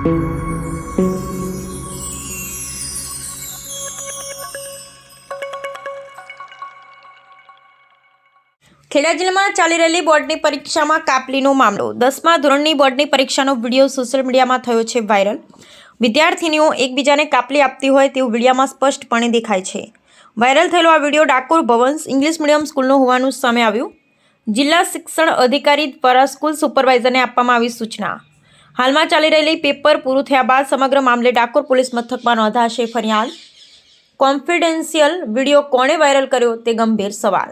ખેડા જિલ્લામાં ચાલી રહેલી બોર્ડની પરીક્ષામાં કાપલીનો મામલો. દસમા ધોરણની બોર્ડની પરીક્ષાનો વીડિયો સોશિયલ મીડિયામાં થયો છે વાયરલ. વિદ્યાર્થીનીઓ એકબીજાને કાપલી આપતી હોય તેવું વિડીયામાં સ્પષ્ટપણે દેખાય છે. વાયરલ થયેલો આ video Dakor Bhavans English medium સ્કૂલનો હોવાનું સામે આવ્યું. જિલ્લા શિક્ષણ અધિકારી દ્વારા સ્કૂલ સુપરવાઇઝરને આપવામાં આવી સૂચના. હાલમાં ચાલી રહેલી પેપર પૂરું થયા બાદ સમગ્ર મામલે ડાકોર પોલીસ મથકમાં નોંધાશે ફરિયાદ. કોન્ફિડેન્શિયલ વીડિયો કોણે વાયરલ કર્યો તે ગંભીર સવાલ.